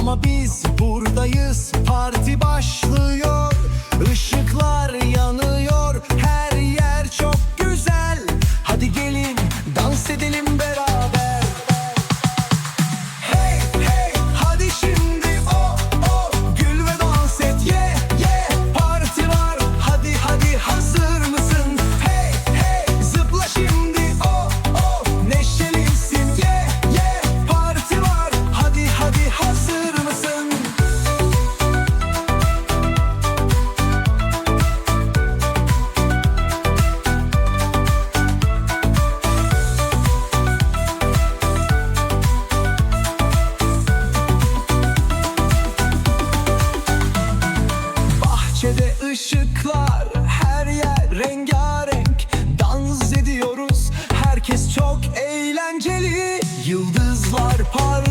Ama biz buradayız. Parti başlıyor. Işıklar her yer rengarenk. Dans ediyoruz herkes çok eğlenceli. Yıldızlar parlıyor.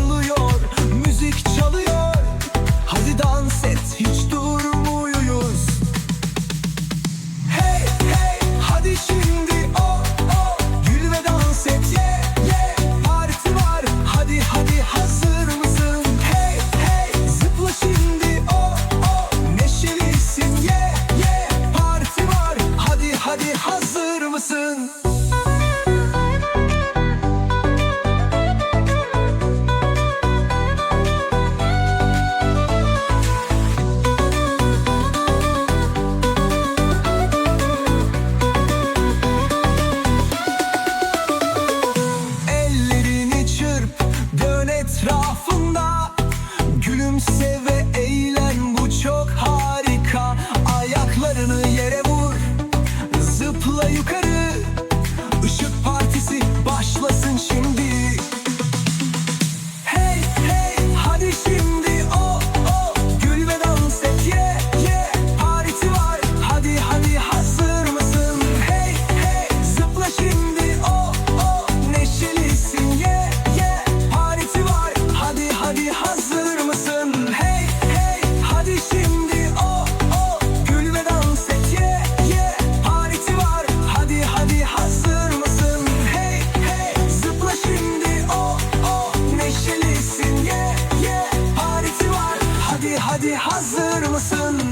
listen. 寻 Hadi hazır mısın?